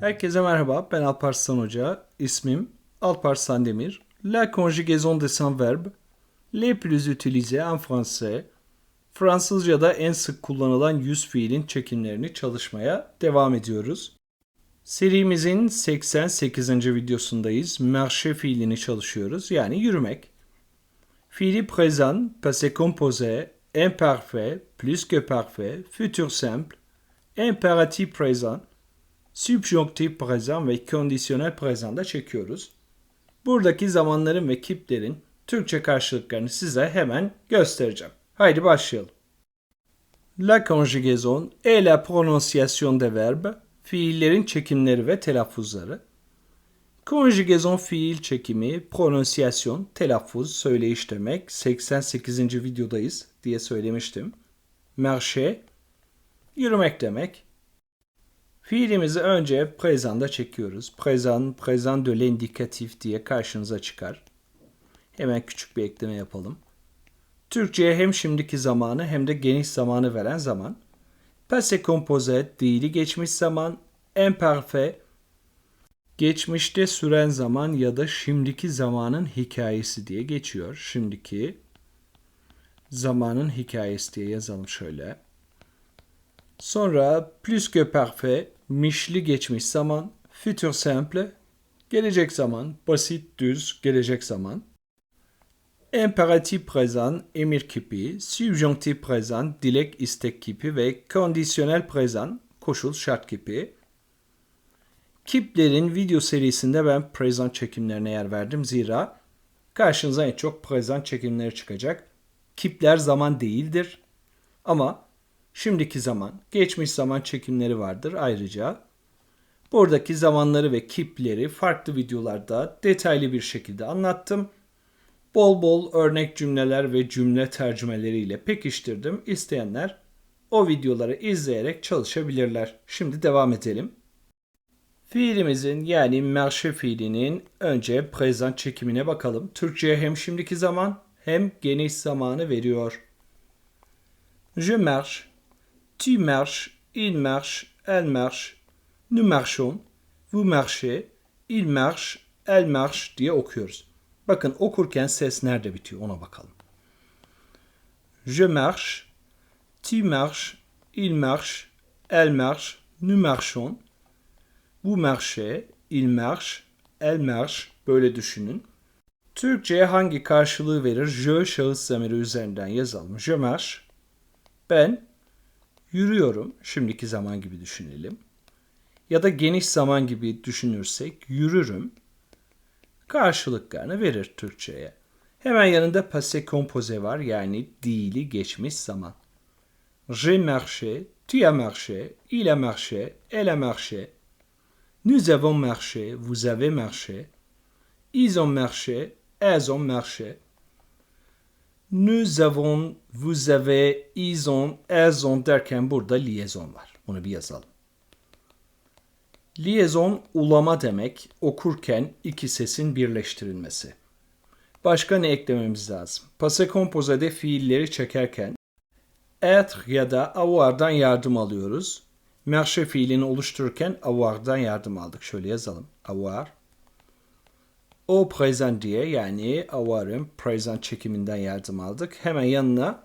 Herkese merhaba, ben Alparslan Hoca. İsmim Alparslan Demir. La conjugaison des sans verbes les plus utilisés en français. Fransızca'da en sık kullanılan yüz fiilin çekimlerini çalışmaya devam ediyoruz. Serimizin 88. videosundayız. Marcher fiilini çalışıyoruz. Yani yürümek. Fiili présent, passé composé, imparfait, plus que parfait, futur simple, impératif présent, subjonctif présent ve kondisiyonel présent'da çekiyoruz. Buradaki zamanların ve kiplerin Türkçe karşılıklarını size hemen göstereceğim. Haydi başlayalım. La conjugaison et la prononciation des verbes, fiillerin çekimleri ve telaffuzları. Conjugaison fiil çekimi, prononciation, telaffuz, söyleyiş demek. 88. videodayız diye söylemiştim. Marcher, yürümek demek. Fiilimizi önce présent'da çekiyoruz. Présent, présent de l'indikatif diye karşınıza çıkar. Hemen küçük bir ekleme yapalım. Türkçe'ye hem şimdiki zamanı hem de geniş zamanı veren zaman. Passé composé, değili geçmiş zaman. Imparfait, geçmişte süren zaman ya da şimdiki zamanın hikayesi diye geçiyor. Şimdiki zamanın hikayesi diye yazalım şöyle. Sonra plus que parfait, mişli geçmiş zaman, futur simple, gelecek zaman, basit düz gelecek zaman. Imperatif présent, emir kipi, subjonctif présent, dilek istek kipi ve kondisyonel présent, koşul şart kipi. Kiplerin video serisinde ben present çekimlerine yer verdim. Zira karşınıza en çok present çekimleri çıkacak. Kipler zaman değildir. Ama şimdiki zaman, geçmiş zaman çekimleri vardır ayrıca. Buradaki zamanları ve kipleri farklı videolarda detaylı bir şekilde anlattım. Bol bol örnek cümleler ve cümle tercümeleriyle pekiştirdim. İsteyenler o videoları izleyerek çalışabilirler. Şimdi devam edelim. Fiilimizin yani marche fiilinin önce present çekimine bakalım. Türkçe'ye hem şimdiki zaman hem geniş zamanı veriyor. Je marche, tu marches, il marche, elle marche, nous marchons, vous marchez, il marche, elle marche diye okuyoruz. Bakın okurken ses nerede bitiyor ona bakalım. Je marche, tu marches, il marche, elle marche, nous marchons, bu marche, il marche, elle marche böyle düşünün. Türkçe'ye hangi karşılığı verir? Je şahıs zamiri üzerinden yazalım. Je marche. Ben yürüyorum. Şimdiki zaman gibi düşünelim. Ya da geniş zaman gibi düşünürsek yürürüm. Karşılıklarını verir Türkçe'ye. Hemen yanında passé composé var yani dili geçmiş zaman. J'ai marché, tu as marché, il a marché, elle a marché, Nous avons marché, vous avez marché. Ils ont marché, elles ont marché. Nous avons, vous avez, ils ont, elles ont derken burada liaison var. Bunu bir yazalım. Liaison ulama demek, okurken iki sesin birleştirilmesi. Başka ne eklememiz lazım? Passé composé'de fiilleri çekerken être ya da avoir'dan yardım alıyoruz. Marche fiilini oluştururken avoir'dan yardım aldık. Şöyle yazalım. Avoir. O present diye yani avoir'ın present çekiminden yardım aldık. Hemen yanına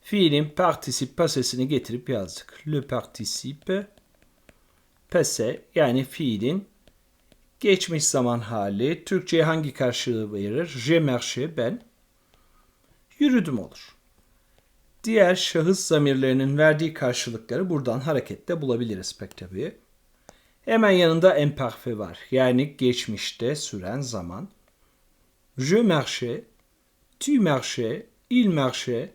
fiilin particip passesini getirip yazdık. Le participe passé yani fiilin geçmiş zaman hali. Türkçe'ye hangi karşılığı verir? Je marche ben. Yürüdüm olur diğer şahıs zamirlerinin verdiği karşılıkları buradan hareketle bulabiliriz pek tabii. Hemen yanında imparfait var. Yani geçmişte süren zaman. Je marchais, tu marchais, il marchait,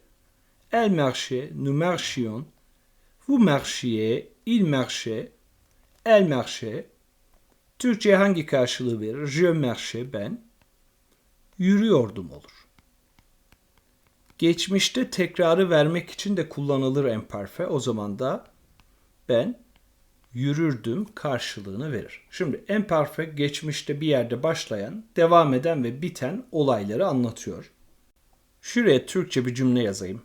elle marchait, nous marchions, vous marchiez, il marchait, elle marchait. Türkçe hangi karşılığı verir? Je marchais ben. Yürüyordum olur. Geçmişte tekrarı vermek için de kullanılır emparfe. O zaman da ben yürürdüm karşılığını verir. Şimdi emparfe geçmişte bir yerde başlayan, devam eden ve biten olayları anlatıyor. Şuraya Türkçe bir cümle yazayım.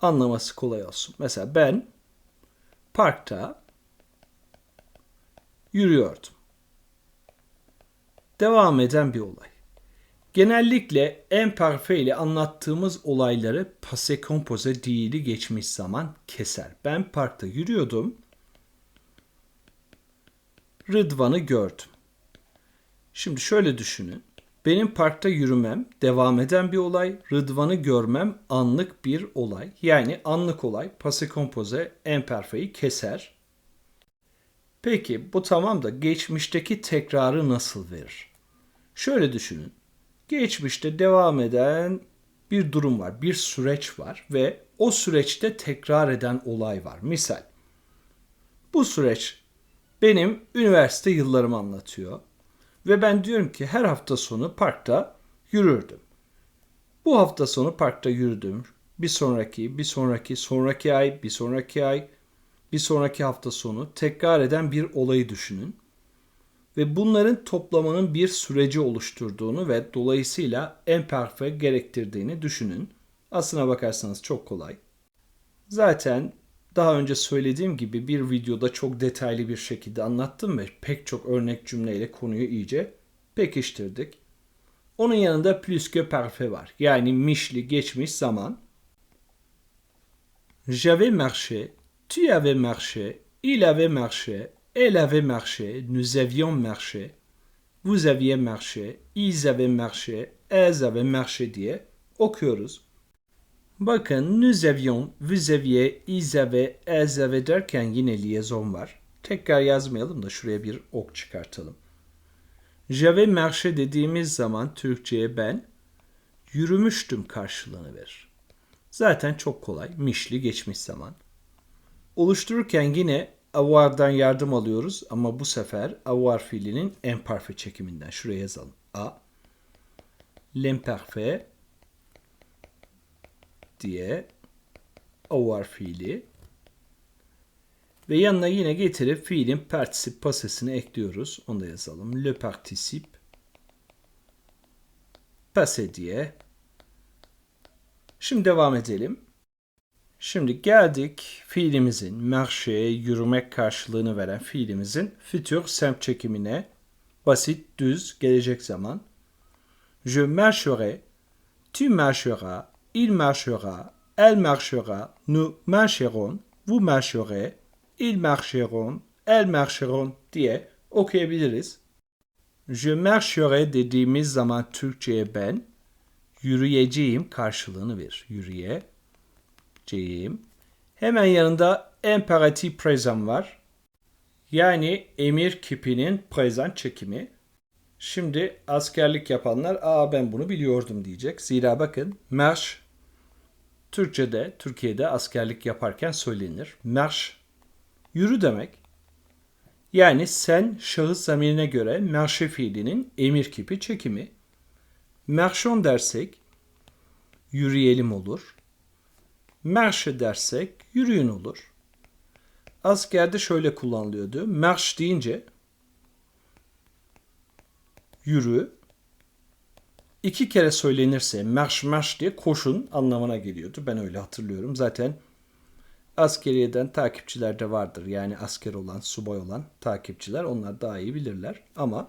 Anlaması kolay olsun. Mesela ben parkta Yürüyordum. Devam eden bir olay. Genellikle imparfait ile anlattığımız olayları passé composé değili geçmiş zaman keser. Ben parkta yürüyordum. Rıdvan'ı gördüm. Şimdi şöyle düşünün. Benim parkta yürümem devam eden bir olay, Rıdvan'ı görmem anlık bir olay. Yani anlık olay passé composé imparfait'i keser. Peki bu tamam da geçmişteki tekrarı nasıl verir? Şöyle düşünün. Geçmişte devam eden bir durum var, bir süreç var ve o süreçte tekrar eden olay var. Misal, bu süreç benim üniversite yıllarımı anlatıyor ve ben diyorum ki her hafta sonu parkta yürürdüm. Bu hafta sonu parkta yürüdüm. Bir sonraki, bir sonraki, sonraki ay, bir sonraki ay, bir sonraki hafta sonu tekrar eden bir olayı düşünün ve bunların toplamanın bir süreci oluşturduğunu ve dolayısıyla emperfe gerektirdiğini düşünün. Aslına bakarsanız çok kolay. Zaten daha önce söylediğim gibi bir videoda çok detaylı bir şekilde anlattım ve pek çok örnek cümleyle konuyu iyice pekiştirdik. Onun yanında plus que parfait var. Yani mişli geçmiş zaman. J'avais marché, tu avais marché, il avait marché, elle avait marché, nous avions marché, vous aviez marché, ils avaient marché, elles avaient marché diye okuyoruz. Bakın nous avions, vous aviez, ils avaient, elles avaient derken yine liaison var. Tekrar yazmayalım da şuraya bir ok çıkartalım. J'avais marché dediğimiz zaman Türkçe'ye ben yürümüştüm karşılığını verir. Zaten çok kolay. Mişli geçmiş zaman. Oluştururken yine avoir'dan yardım alıyoruz ama bu sefer avoir fiilinin imparfait çekiminden. Şuraya yazalım. A. L'imparfait diye avoir fiili ve yanına yine getirip fiilin particip pasesini ekliyoruz. Onu da yazalım. Le participe passé diye. Şimdi devam edelim. Şimdi geldik fiilimizin marcher, yürümek karşılığını veren fiilimizin futur semp çekimine. Basit, düz, gelecek zaman. Je marcherai, tu marcheras, il marchera, elle marchera, nous marcherons, vous marcherez, ils marcheront, elles marcheront diye okuyabiliriz. Je marcherai dediğimiz zaman Türkçe'ye ben yürüyeceğim karşılığını verir. Yürüyeceğim. Hemen yanında imperatif present var. Yani emir kipinin present çekimi. Şimdi askerlik yapanlar aa ben bunu biliyordum diyecek. Zira bakın marş Türkçe'de, Türkiye'de askerlik yaparken söylenir. Marş yürü demek. Yani sen şahıs zamirine göre marche fiilinin emir kipi çekimi. Marchon dersek yürüyelim olur. Marche dersek yürüyün olur. Askerde şöyle kullanılıyordu. Marş deyince yürü. iki kere söylenirse marş marş diye koşun anlamına geliyordu. Ben öyle hatırlıyorum. Zaten askeriyeden takipçiler de vardır. Yani asker olan, subay olan takipçiler onlar daha iyi bilirler. Ama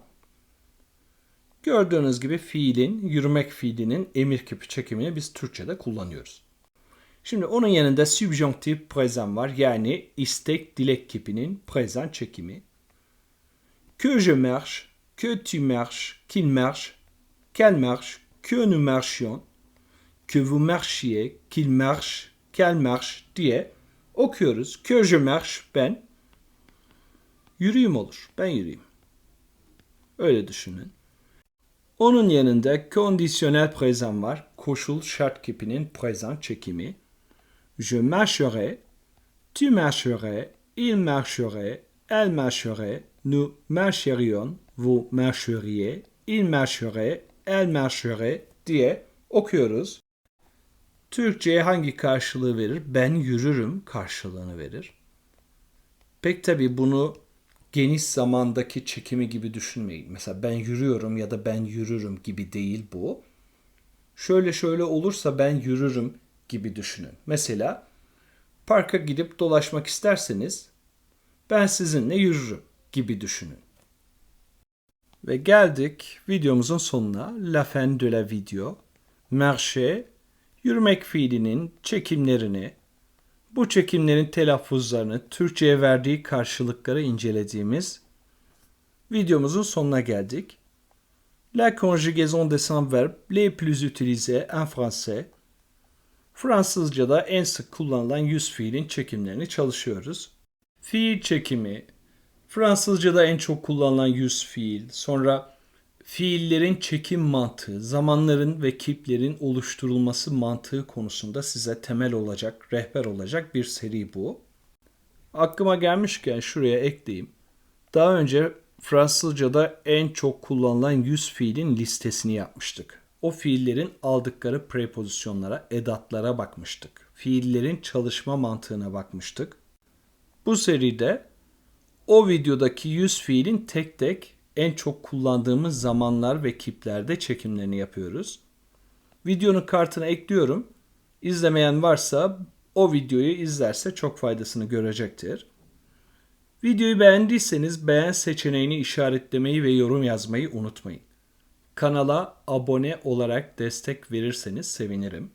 gördüğünüz gibi fiilin, yürümek fiilinin emir kipi çekimini biz Türkçe'de kullanıyoruz. Şimdi onun yanında subjonctif present var. Yani istek dilek kipinin present çekimi. Que je marche, que tu marches, qu'il marche, qu'elle marche, que nous marchions, que vous marchiez, qu'il marche, qu'elle marche diye okuyoruz. Que je marche ben. Yürüyüm olur. Ben yürüyeyim. Öyle düşünün. Onun yanında kondisyonel present var. Koşul şart kipinin present çekimi. Je marcherai, tu marcherais, il marcherait, elle marcherait, nous marcherions, vous marcheriez, il marcherait, elle marcherait diye okuyoruz. Türkçe'ye hangi karşılığı verir? Ben yürürüm karşılığını verir. Pek tabi bunu geniş zamandaki çekimi gibi düşünmeyin. Mesela ben yürüyorum ya da ben yürürüm gibi değil bu. Şöyle şöyle olursa ben yürürüm gibi düşünün. Mesela parka gidip dolaşmak isterseniz ben sizinle yürürüm. gibi düşünün. Ve geldik videomuzun sonuna. La fin de la video. Marcher, yürümek fiilinin çekimlerini, bu çekimlerin telaffuzlarını, Türkçe'ye verdiği karşılıkları incelediğimiz videomuzun sonuna geldik. La conjugaison des sans verbes les plus utilisés en français. Fransızca'da en sık kullanılan yüz fiilin çekimlerini çalışıyoruz. Fiil çekimi, Fransızca'da en çok kullanılan yüz fiil, sonra fiillerin çekim mantığı, zamanların ve kiplerin oluşturulması mantığı konusunda size temel olacak, rehber olacak bir seri bu. Aklıma gelmişken şuraya ekleyeyim. Daha önce Fransızca'da en çok kullanılan yüz fiilin listesini yapmıştık. O fiillerin aldıkları prepozisyonlara, edatlara bakmıştık. Fiillerin çalışma mantığına bakmıştık. Bu seride o videodaki 100 fiilin tek tek en çok kullandığımız zamanlar ve kiplerde çekimlerini yapıyoruz. Videonun kartına ekliyorum. İzlemeyen varsa o videoyu izlerse çok faydasını görecektir. Videoyu beğendiyseniz beğen seçeneğini işaretlemeyi ve yorum yazmayı unutmayın. Kanala abone olarak destek verirseniz sevinirim.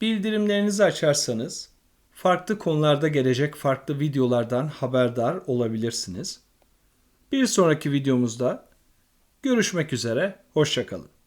Bildirimlerinizi açarsanız farklı konularda gelecek farklı videolardan haberdar olabilirsiniz. Bir sonraki videomuzda görüşmek üzere, hoşçakalın.